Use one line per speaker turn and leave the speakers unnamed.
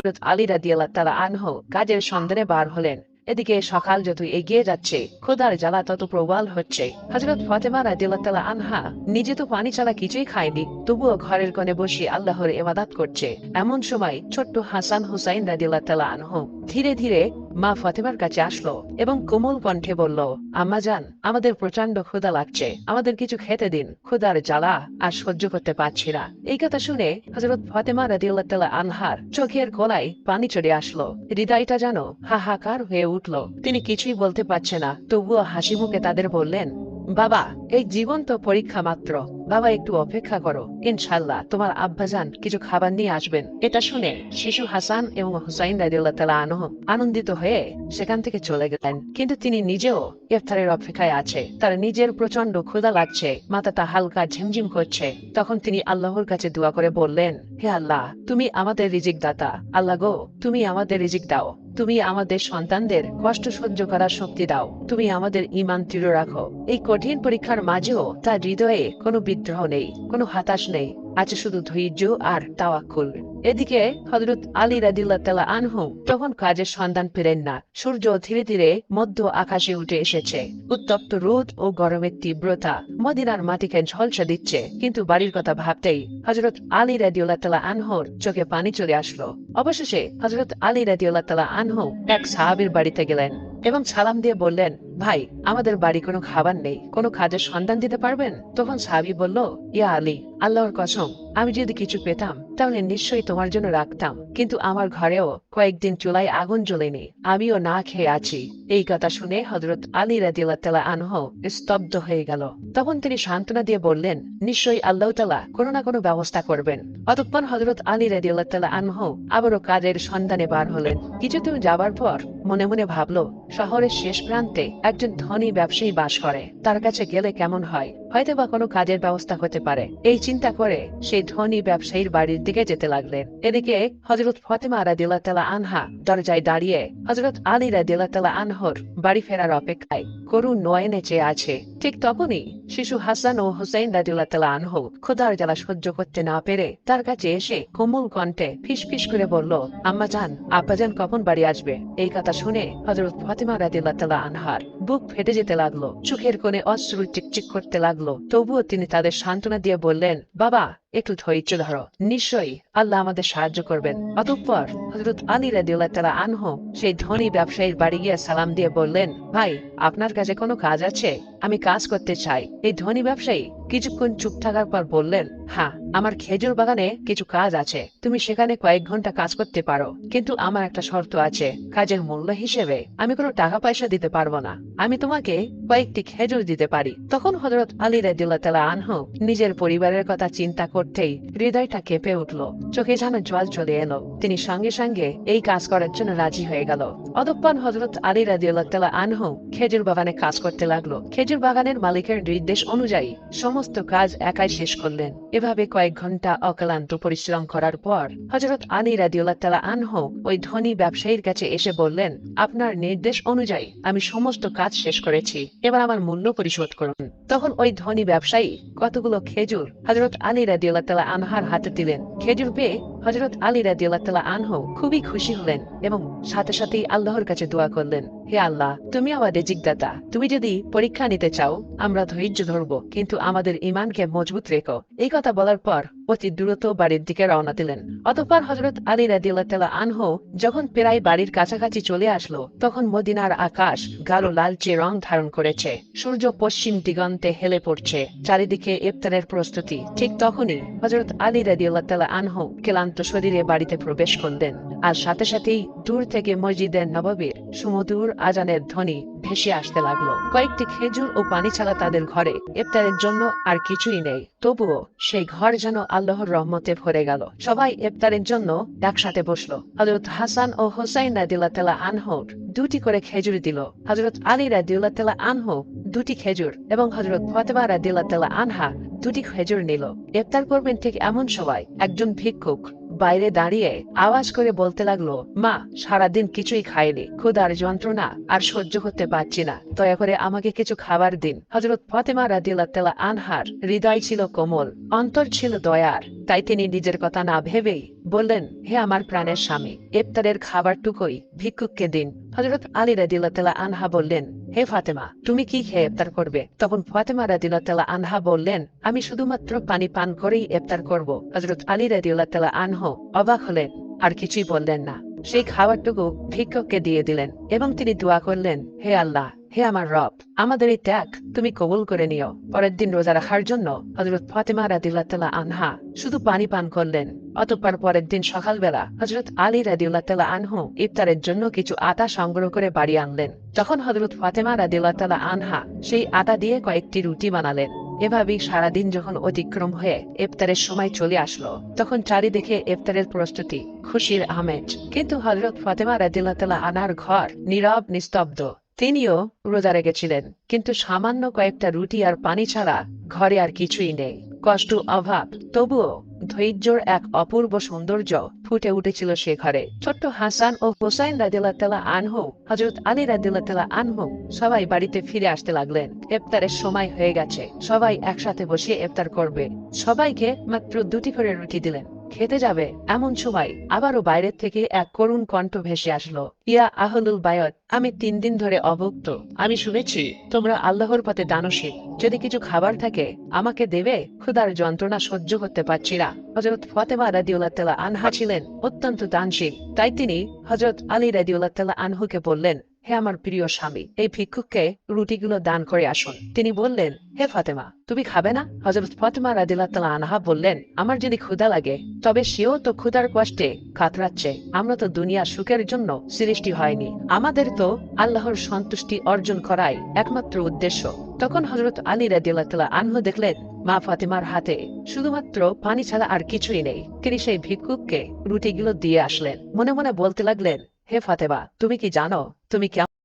হযরত আলী রাদিয়াল্লাহ আনহু কাজের সন্ধানে বার হলেন। এদিকে সকাল যত এগিয়ে যাচ্ছে খোদার জ্বালা তত প্রবল হচ্ছে। হজরত ফাতেমা রাদিয়াল্লাহু তাআলা আনহা নিজে তো পানি ছাড়া কিছুই খায়নি, তবুও ঘরের কোণে বসে আল্লাহর ইবাদত করছে। এমন সময় ছোট্ট হাসান হুসাইন রাদিয়াল্লাহু তাআলা আনহু ধীরে ধীরে মা ফাতেমার কাছে আসলো এবং কোমল কণ্ঠে বলল, আম্মা জান, আমাদের প্রচণ্ড ক্ষুধা লাগছে। আমাদের কিছু খেতে দিন। ক্ষুধার জ্বালা আর সহ্য করতে পারছি না। এই কথা শুনে হজরত ফাতেমা রাদিউল্লাহ আনহার চোখের গলায় পানি চড়ে আসলো। হৃদয়টা যেন হাহাকার হয়ে উঠল। তিনি কিছুই বলতে পারছে না, তবুও হাসি মুখে তাদের বললেন, বাবা, এই জীবন তো পরীক্ষা মাত্র। বাবা একটু অপেক্ষা করো। ইনশাল্লাহ তোমার আব্বাজান কিছু খাবার নিয়ে আসবেন। এটা শুনে শিশু হাসান এবং হুসাইন রাদিউল্লাহ তাআলা আনহু আনন্দিত হয়ে সেখান থেকে চলে গেলেন। কিন্তু তিনি নিজেও ইফতারের অপেক্ষায় আছে। তার নিজের প্রচণ্ড ক্ষুধা লাগছে মাথাটা হালকা ঝিমঝিম করছে। তখন তিনি আল্লাহর কাছে দোয়া করে বললেন, হে আল্লাহ, তুমি আমাদের রিজিক দাতা আল্লাহ গো, তুমি আমাদের রিজিক দাও। তুমি আমাদের সন্তানদের কষ্ট সহ্য করার শক্তি দাও। তুমি আমাদের ইমান দৃঢ় রাখো। এই কঠিন পরীক্ষার মাঝেও তার হৃদয়ে কোনো বিদ্রোহ নেই, কোনো হতাশ নেই। আছে শুধু ধৈর্য আর তাওয়াক্কুল। এদিকে হজরত আলী রাদিল্লাহ তালা আনহু তখন কাজের সন্ধান পেলেন না। সূর্য ধীরে ধীরে মধ্য আকাশে উঠে এসেছে। উত্তপ্ত রোদ ও গরমের তীব্রতা মদিনার মাটিকে ঝলসা দিচ্ছে। কিন্তু বাড়ির কথা ভাবতেই হজরত আলী রাদিউল্লাহ তালা আনহুর চোখে পানি চলে আসলো। অবশেষে হজরত আলী রাদিউল্লাহ তালা আনহু এক সাহাবির বাড়িতে গেলেন এবং সালাম দিয়ে বললেন ভাই, আমাদের বাড়ি কোনো খাবার নেই। কোনো কাজের সন্ধান দিতে পারবেন? তখন সাবি বলল, ইয়া আলী। আল্লাহর কসম, আমি যদি কিছু পেতাম, তাহলে নিশ্চয়ই তোমার জন্য রাখতাম। কিন্তু আমার ঘরেও কয়েকদিন চুলায় আগুন জ্বলেনি। আমিও না খেয়ে আছি। এই কথা শুনে হজরত আলী রাদিল্লাহ আনহ স্তব্ধ হয়ে গেল। তখন তিনি সান্ত্বনা দিয়ে বললেন, নিশ্চয়ই আল্লাহ তালা কোনো না কোনো ব্যবস্থা করবেন। অতঃপর হজরত আলী রাদিল্লাহ আনহ আবারও কাজের সন্ধানে বার হলেন। কিছুদিন যাবার পর মনে মনে ভাবলো, শহরের শেষ প্রান্তে একজন ধনী ব্যবসায়ী বাস করে। তার কাছে গেলে কেমন হয়? হয়তো বা কোনো কাজের ব্যবস্থা হতে পারে। এই চিন্তা করে সেই ধনী ব্যবসায়ীর বাড়ির দিকে যেতে লাগলেন। এদিকে হজরত ফতেমা রাদিল্লাহ তালা আনহা দরজায় দাঁড়িয়ে হজরত আলী রাদিল্লাহ তালা আনহর বাড়ি ফেরার অপেক্ষায় করুণ নয়নে চেয়ে আছে। ঠিক তখনই শিশু হাসান ও হুসাইন রাদিল্লাহ তালা আনহ খোদার জ্বালা সহ্য করতে না পেরে তার কাছে এসে কোমল কণ্ঠে ফিস করে বলল, আম্মা যান আব্বাজান কখন বাড়ি আসবে? এই কথা শুনে হজরত ফাতিমা রাদিল্লাহ তালা আনহার বুক ফেটে যেতে লাগল। চোখের কোণে অশ্রু চিকচিক করতে লাগল। তবুও তিনি তাদের সান্ত্বনা দিয়ে বললেন বাবা, একটু ধৈর্য ধরো। নিশ্চয়ই আল্লাহ আমাদের সাহায্য করবেন। অতঃপর হজরত আলী রাদিউল্লাহ তালা আনহ সেই ধনী ব্যবসায়ীর বাড়ি গিয়ে সালাম দিয়ে বললেন, ভাই, আপনার কাছে কোনো কাজ আছে? আমি কাজ করতে চাই। এই ধনী ব্যবসায়ী কিছুক্ষণ চুপ থাকার পর বললেন হ্যাঁ আমার খেজুর বাগানে কিছু কাজ আছে। তুমি সেখানে কয়েক ঘণ্টা কাজ করতে পারো। কিন্তু আমার একটা শর্ত আছে, কাজের মূল্য হিসেবে আমি কোনো টাকা পয়সা দিতে পারব না। আমি তোমাকে কয়েকটি খেজুর দিতে পারি। তখন হজরত আলী রাদিউল্লাহ তালা আনহ নিজের পরিবারের কথা চিন্তা করতেই হৃদয়টা কেঁপে উঠল। চোখে যেন জল চলে এলো। তিনি সঙ্গে সঙ্গে এই কাজ করার জন্য রাজি হয়ে গেল। অদপ্পান হজরত আলী রাদিউল্লাহ তালা আনহু খেজুর বাগানে কাজ করতে লাগল। খেজুর বাগানের মালিকের নির্দেশ অনুযায়ী সমস্ত কাজ একাই শেষ করলেন। এভাবে কয়েক ঘণ্টা অক্লান্ত পরিশ্রম করার পর হজরত আলী রাদিউল্লাহ আনহু ওই ধনী ব্যবসায়ীর কাছে এসে বললেন, আপনার নির্দেশ অনুযায়ী আমি সমস্ত কাজ শেষ করেছি। এবার আমার মূল্য পরিশোধ করুন। তখন ওই ধনী ব্যবসায়ী কতগুলো খেজুর হজরত আলী রাদিউল্লাহ আনহার হাতে দিলেন। খেজুর পেয়ে হজরত আলী রাদিউল্লাহ আনহ খুবই খুশি হলেন এবং সাথে সাথেই আল্লাহর কাছে দোয়া করলেন, হে আল্লাহ, তুমি আমাদের জিজ্ঞাতা, তুমি যদি পরীক্ষা নিতে চাও, আমরা ধৈর্য ধরবো, কিন্তু আমাদের ইমানকে মজবুত রেখো। এই কথা বলার পর অতি দ্রুত বাড়ির দিকে রওনা দিলেন। অতঃপর হজরত আলী রাদিউল্লাহ তালা আনহু যখন প্রায় বাড়ির কাছাকাছি চলে আসলো, তখন মদিনার আকাশ গাঢ় লালচে রং ধারণ করেছে। সূর্য পশ্চিম দিগন্তে হেলে পড়ছে। চারিদিকে ইফতারের প্রস্তুতি। ঠিক তখনই হজরত আলী রাদিউল্লাহ আনহু ক্লান্ত শরীরে বাড়িতে প্রবেশ করলেন। আর সাথে সাথেই দূর থেকে মসজিদের নবাবের সুমধুর আজানের ধ্বনি ভেসে আসতে লাগল। কয়েকটি খেজুর ও পানি ছাড়া তাদের ঘরে ইফতারের জন্য আর কিছুই নেই। তবুও সেই ঘর যেন আল্লাহর রহমতে ভরে গেল। সবাই ইফতারের জন্য একসাথে বসল। হজরত হাসান ও হোসাইন রাদিল্লা আনহুর দুটি করে খেজুর দিল। হজরত আলী রাদিউল্লাহ তেলা আনহো দুটি খেজুর এবং হজরত ফতেমা রাদিল্লা আনহা দুটি খেজুর নিল। ইফতার করবেন ঠিক এমন সবাই, একজন ভিক্ষুক। বাইরে দাঁড়িয়ে আওয়াজ করে বলতে লাগল, মা, সারাদিন কিছুই খাইনি, ক্ষুধার যন্ত্রণা, আর সহ্য করতে পারছি না। দয়া করে আমাকে কিছু খাবার দিন। হজরত ফতেমা রাদিল্লা আনহার হৃদয় ছিল কোমল, অন্তর ছিল দয়ার, তাই তিনি নিজের কথা না ভেবেই বললেন, হে আমার প্রাণের স্বামী, ইফতারের খাবারটুকুই ভিক্ষুককে দিন। হজরত আলী রাদিল্লাহ আনহা বললেন, হে ফাতেমা, তুমি কি খেয়ে ইফতার করবে? তখন ফাতেমা রাদিল্লাহ আনহা বললেন, আমি শুধুমাত্র পানি পান করেই ইফতার করব। হজরত আলী রাদিল্লাহ আনহ অবাক হলেন, আর কিছুই বললেন না। সেই খাবারটুকু ভিক্ষককে দিয়ে দিলেন এবং তিনি দোয়া করলেন, হে আল্লাহ হে আমার রব, আমাদের এই ত্যাগ তুমি কবুল করে নিও। পরের দিন রোজা রাখার জন্য হজরত ফাতেমা রাদিল্লাহ আনহা শুধু পানি পান করলেন। অতঃপর পরের দিন সকালবেলা হজরত আলী রাদিউল্লাহ আনহু ইফতারের জন্য কিছু আটা সংগ্রহ করে বাড়ি আনলেন। তখন হজরত ফাতেমা রাদিউল্লাহ আনহা সেই আটা দিয়ে কয়েকটি রুটি বানালেন। এভাবেই সারাদিন যখন অতিক্রম হয়ে ইফতারের সময় চলে আসলো, তখন চারিদিকে ইফতারের প্রস্তুতি, খুশির আমেজ। কিন্তু হজরত ফাতেমা রাদিউল্লাহ আনার ঘর নীরব, নিস্তব্ধ। তিনিও রোজা রেখেছিলেন কিন্তু সামান্য কয়েকটা রুটি আর পানি ছাড়া ঘরে আর কিছুই নেই। কষ্ট, অভাব, তবুও ধৈর্যর এক অপূর্ব সৌন্দর্য ফুটে উঠেছিল সে ঘরে। ছোট্ট হাসান ও হোসাইন রাদিল্লাহ আনহু হজরত আলী রাদিল্লাহ আনহু সবাই বাড়িতে ফিরে আসতে লাগলেন। ইফতারের সময় হয়ে গেছে, সবাই একসাথে বসে ইফতার করবে। সবাইকে মাত্র দুটি করে রুটি দিলেন। খেতে যাবে, এমন সময় আবারও বাইরের থেকে এক করুণ কণ্ঠ ভেসে আসলো। ইয়া আহলুল বায়ত, আমি তিন দিন ধরে অভুক্ত। আমি শুনেছি, তোমরা আল্লাহর পথে দানশীল। যদি কিছু খাবার থাকে, আমাকে দেবে? ক্ষুধার যন্ত্রণা সহ্য করতে পারছি না। হজরত ফতেমা রাদিউল্লাহ আনহা ছিলেন অত্যন্ত দানশীল। তাই তিনি হজরত আলী রাদিউল্লাহ আনহুকে বললেন হে আমার প্রিয় স্বামী, এই ভিক্ষুককে রুটিগুলো দান করে আসুন। তিনি বললেন, হে ফাতেমা, তুমি খাবে না? হজরত ফাতেমা রাদিল্লাহ আনহা বললেন, আমার যদি ক্ষুধা লাগে, তবে সেও তো ক্ষুধার কষ্টে কাতরাচ্ছে। আমরা তো দুনিয়া সুখের জন্য সৃষ্টি হয়নি। আমাদের তো আল্লাহর সন্তুষ্টি অর্জন করাই একমাত্র উদ্দেশ্য। তখন হজরত আলী রাদিল্লাহ আনহু দেখলেন, মা ফাতেমার হাতে শুধুমাত্র পানি ছাড়া আর কিছুই নেই। তিনি সেই ভিক্ষুককে রুটিগুলো দিয়ে আসলেন। মনে মনে বলতে লাগলেন, হে ফাতেমা, তুমি কি জানো তুমি কেমন